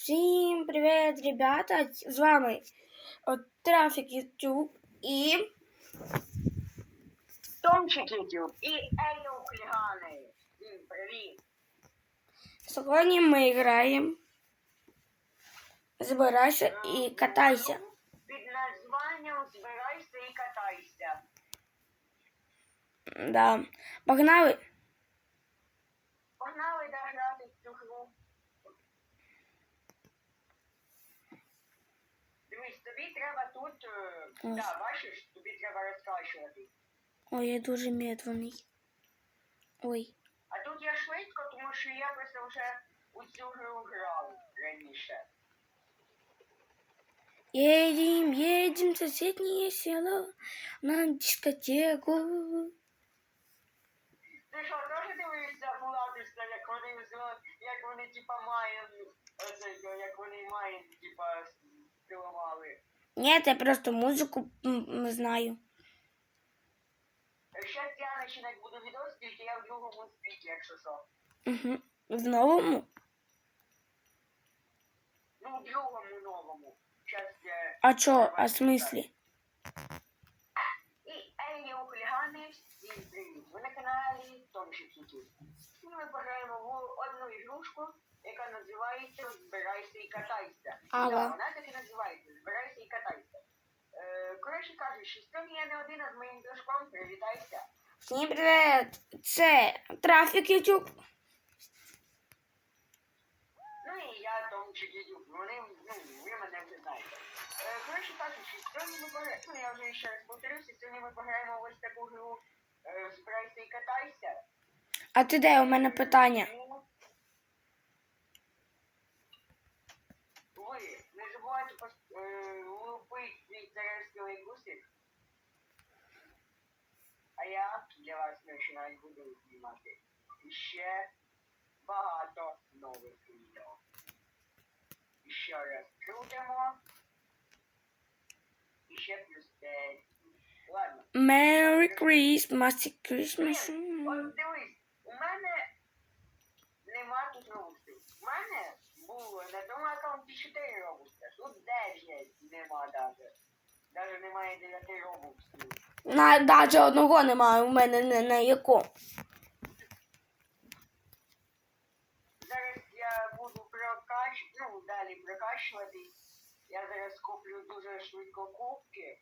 Всім привіт, ребята! З вами от, Трафік YouTube і Томчик YouTube і Елю Хулігани. Всім привіт. сьогодні ми граємо. Збирайся і катайся. Під названням Збирайся і катайся. Да. Погнали. Погнали тут, е, Ось. да, бачиш, тобі треба розкачувати. Ой, я дуже медленний. Ой. А тут я швидко, тому що я просто вже у цю гру грав раніше. Едем, едем в соседнее село на дискотеку. Ти що, теж дивишся Владуса, як вони зро- як вони типа маєм, оце, як вони маєм, типа, спілували. Нет, я просто музику знаю. Щас я починати буду відос, тільки я в другому світі, якщо що. Угу. В новому? Ну, в другому новому. Щас я... А чо? А в смислі? І Елі хулігани, всім привіт. Ви на каналі Ютуб. Сьогодні ми пограємо в одну ігрушку, яка називається Збирайся і катайся. Ага. Да, вона так і називається Збирайся і катайся. Е, коротше кажучи, сьогодні я не один а з моїм дружком, привітайся. Всім привіт! Це Трафік YouTube. Ну і я Томчик Ютуб. Вони, ну, ви мене вже знаєте. Е, коротше кажучи, сьогодні ми пограємо, ну я вже ще раз повторюся, сьогодні ми пограємо ось таку гру е, Збирайся і катайся. А ти де у мене питання? Ну, Ви не забувайте пос- е, лупити свій царевський гусик. А я для вас починаю буду знімати ще багато нових відео. І ще раз крутимо. І ще плюс 5. Ладно. Merry Christmas, Christmas. От дивись, у мене нема тут робустів. У мене було тому аккаунті 4 робуста. Тут 9 нема даже. Даже немає 9 робустів. На, навіть одного немає у мене на, на яко. Зараз я буду прокач... ну, далі прокачуватись. Я зараз куплю дуже швидко кубки.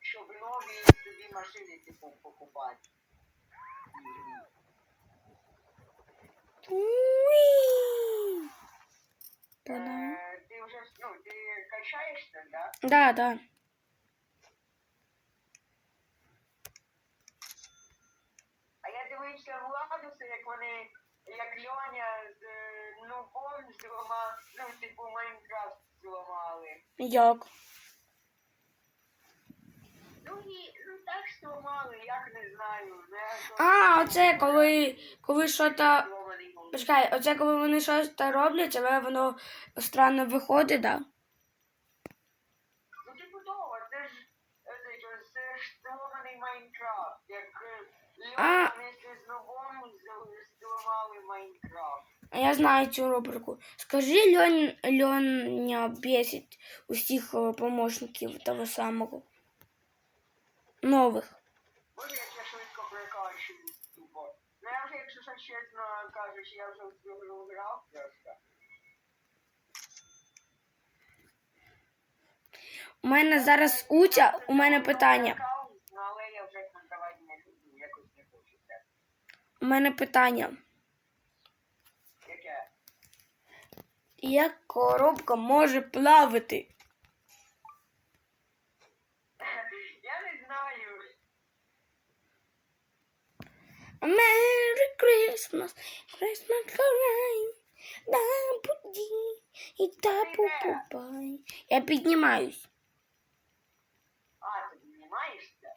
Щоб нові собі машини типу покупати. Уі. Та-да. Е, ти вже ну, ти качаєшся, да? Да, да. А я дивився Владуса, як вони, як Льоня з е, нубом зламав, ну, типу Майнкрафт зламали. Як? Ну і ну так зламали, як не знаю. Не, А, оце коли, коли що-то. Почекай, оце коли вони щось та роблять, але воно странно виходить, да? Ну типу того, це ж це, це ж зламаний Майнкрафт. Як А. З нубом зламали Майнкрафт. А я знаю цю рубрику. Скажи, Льон, Льоня бесить усіх е, помощників того самого. Нових. Може, як я швидко прокачуюсь, тупо. Ну я вже, якщо що чесно кажучи, я вже в цю гру грав. У мене зараз Утя, у мене питання. Але я вже создавати не хочу, якось не хочу це. У мене питання. Яке? Як коробка може плавати? Я не знаю. Merry Christmas, Christmas Hooray, да буді і та попупай. Я піднімаюсь. А, ти піднімаєшся?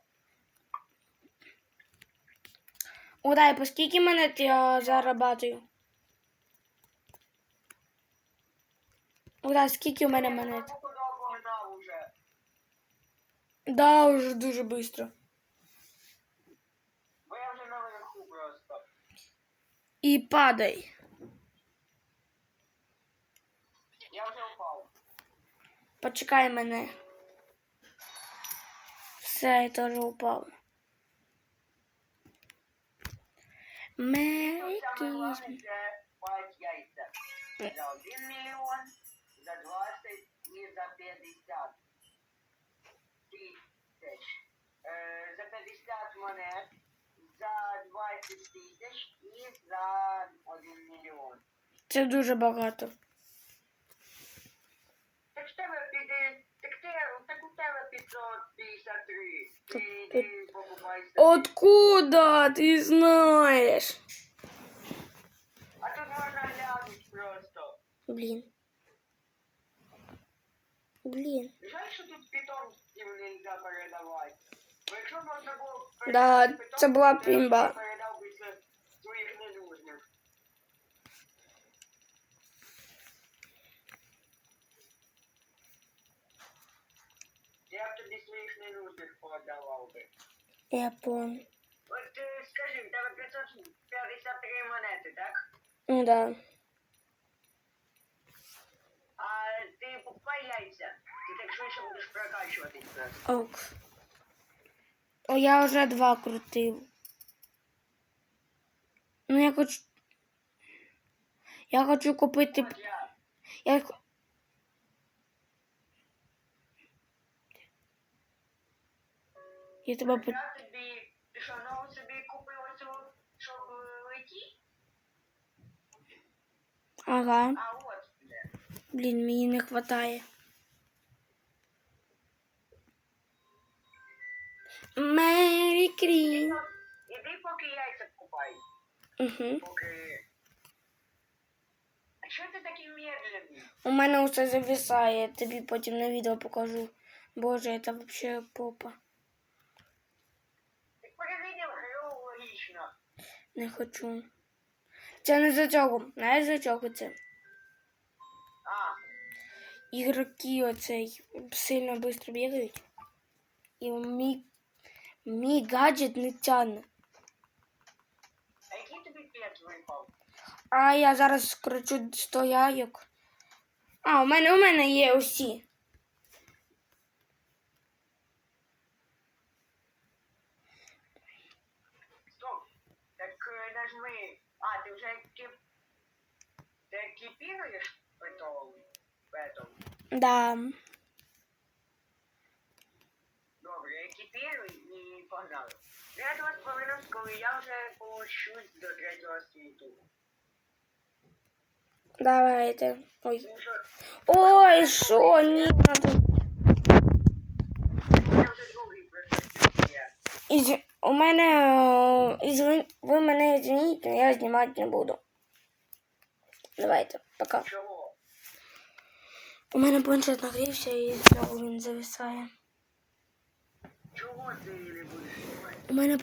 Удай, по скільки монет я зарабатую? Удай, скільки у мене монет? Да, уже дуже швидко. И падай. Я уже упал. Почекай мене. Все, я теж упав. Мекіс. За 1 мільйон, за 20 і за 50 тисяч. Е, за 50 монет тисяч і за 1 мільйон. Це дуже багато. Так в тебе піде, так, ти, так у тебе 553. Ти Тут- йди покупай собі. Откуда ти знаєш? А тут можна глянути просто. Блін. Блін. Жаль, що тут питомців не можна передавати. Да, це була пімба. Я б тобі своїх ненужних подавав би. Я понял. От е, скажи, в тебе 553 монети, так? Ну да. А ти покупай яйця. Ти так швидше будеш прокачуватись просто. Ок. О, я вже два крутив. Ну я хочу. Я хочу купити. Я. Я... тебе по... Ти що, нову собі купив оцю, щоб е, летіти? Ага. А от. Блін, мені не вистачає. Мері Крі. Іди поки яйця купай. Угу. Поки. А чого ти такий медленний? У мене усе зависає, тобі потім на відео покажу. Боже, це взагалі попа. Ти перевідів гру логічно. Не хочу. Це не за цього. Знаєш за чого це? А, Ігроки оцей сильно швидко бігають. І мій, мій гаджет не тягне. а який тобі п'ять випав? А я зараз скручу 100 яйок. А, у мене у мене є усі. Стоп. Так е, нажми. А, ти вже кіп... Ти екіпіруєш? Петом? Да. Погнали. Я до вас повернусь, коли я вже получусь до третього світу. Давайте. Ой. Ой, що, ні, надо. Із... У мене. Із... Ви мене извините, но я знімати не буду. Давайте, пока. Чого? У мене планшет нагрівся і знову він зависає. Чого ти не будеш знімати? У мене